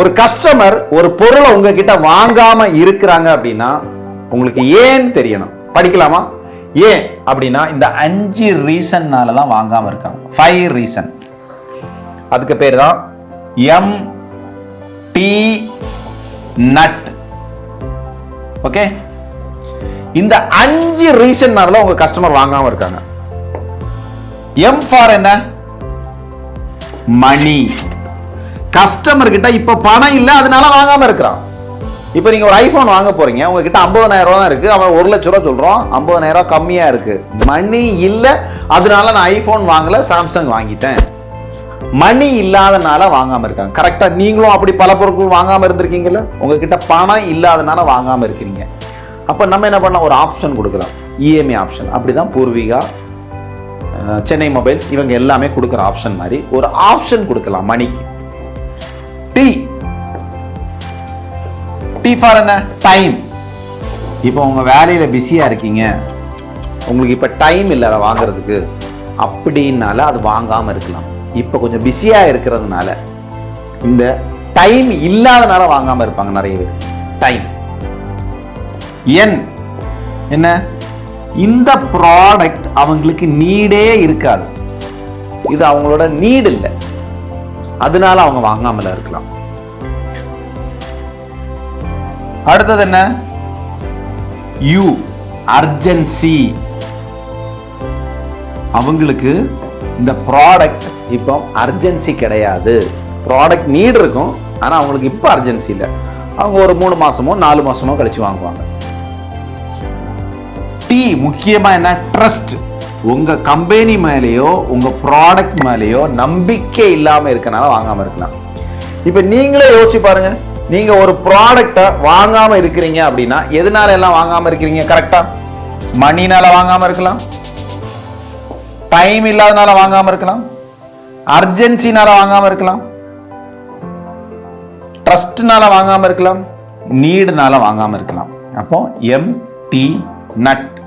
ஒரு கஸ்டமர் ஒரு பொருளை உங்ககிட்ட வாங்காம இருக்கிறாங்க அப்படின்னா உங்களுக்கு ஏன்னு தெரியணும்? படிக்கலாமா? ஏன் அப்படின்னா இந்த அஞ்சு ரீசன்னால தான் வாங்காம இருக்காங்க. ஃபைவ் ரீசன் அதுக்கு பேர் தான் எம் டி நட் ஓகே இந்த அஞ்சு ரீசன்னால தான் உங்க கஸ்டமர் வாங்காம இருக்காங்க. எம் ஃபார் என்ன? மணி கஸ்டமர் கிட்ட இப்ப பணம் இல்லை அதனால வாங்காம இருக்கிறான். இப்போ நீங்க ஒரு ஐபோன் வாங்க போறீங்க உங்ககிட்ட 50000 ரூபா தான் இருக்கு. அவன் ஒரு லட்ச ரூபா சொல்றான் 50000 ரூபா கம்மியா இருக்கு. மணி இல்ல அதனால நான் ஐபோன் வாங்கல சாம்சங் வாங்கிட்டேன். மணி இல்லாதனால வாங்காம இருக்காங்க. கரெக்டா நீங்களும் அப்படி பல பொருட்கள் வாங்காம இருந்திருக்கீங்கல்ல? உங்ககிட்ட பணம் இல்லாதனால வாங்காம இருக்கிறீங்க. அப்ப நம்ம என்ன பண்ணலாம்? ஒரு ஆப்ஷன் கொடுக்கலாம். இஎம்ஐ ஆப்ஷன் அப்படிதான் பூர்விகா சென்னை மொபைல்ஸ் இவங்க எல்லாமே கொடுக்குற ஆப்ஷன் மாதிரி ஒரு ஆப்ஷன் கொடுக்கலாம் மணிக்கு. டி. டி ஃபார் என்ன? டைம் இப்போ உங்க வேலையில பிஸியா இருக்கீங்க. உங்களுக்கு இப்போ டைம் இல்லை அதை வாங்குறதுக்கு. அப்படின்னால அது வாங்காமல் இருக்கலாம். இப்போ கொஞ்சம் பிஸியா இருக்கிறதுனால இந்த டைம் இல்லாதனால வாங்காமல் இருப்பாங்க நிறைய பேர். டைம் என் என்ன? இந்த ப்ராடக்ட் அவங்களுக்கு நீடே இருக்காது. இது அவங்களோட நீடு இல்லை. அதனால அவங்க வாங்காமல இருக்கலாம். அடுத்தது என்ன? யூ அர்ஜென்சி அவங்களுக்கு இந்த ப்ராடக்ட் இப்போ அர்ஜென்சி கிடையாது. ப்ராடக்ட் நீட் இருக்கும் ஆனால் அவங்களுக்கு இப்போ அர்ஜென்சி இல்லை. அவங்க ஒரு மூணு மாசமோ நாலு மாசமோ கழிச்சு வாங்குவாங்க. டி முக்கியமா என்ன? ட்ரஸ்ட் உங்க கம்பெனி மேலேயோ உங்க ப்ராடக்ட் மேலேயோ நம்பிக்கை இல்லாமல் இருக்கனால வாங்காம இருக்கலாம். இப்போ நீங்களே யோசிச்சு பாருங்க. நீங்க ஒரு ப்ராடக்டை வாங்காம இருக்கிறீங்க அப்படின்னா எதனால எல்லாம் வாங்காம இருக்கிறீங்க? கரெக்டா மணினால வாங்காம இருக்கலாம். டைம் இல்லாதனால வாங்காமல் இருக்கலாம். அர்ஜென்சினால வாங்காம இருக்கலாம். ட்ரஸ்ட்னால வாங்காம இருக்கலாம். நீடுனால வாங்காமல் இருக்கலாம். அப்போ எம் டி நட்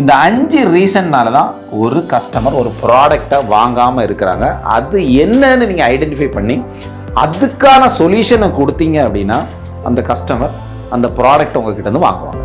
இந்த அஞ்சு ரீசன்னால தான் ஒரு கஸ்டமர் ஒரு ப்ராடக்டை வாங்காமல் இருக்கிறாங்க. அது என்னன்னு நீங்கள் ஐடென்டிஃபை பண்ணி அதுக்கான சொல்யூஷனை கொடுத்தீங்க அப்படின்னா அந்த கஸ்டமர் அந்த ப்ராடக்ட் உங்ககிட்ட இருந்து வாங்குவாங்க.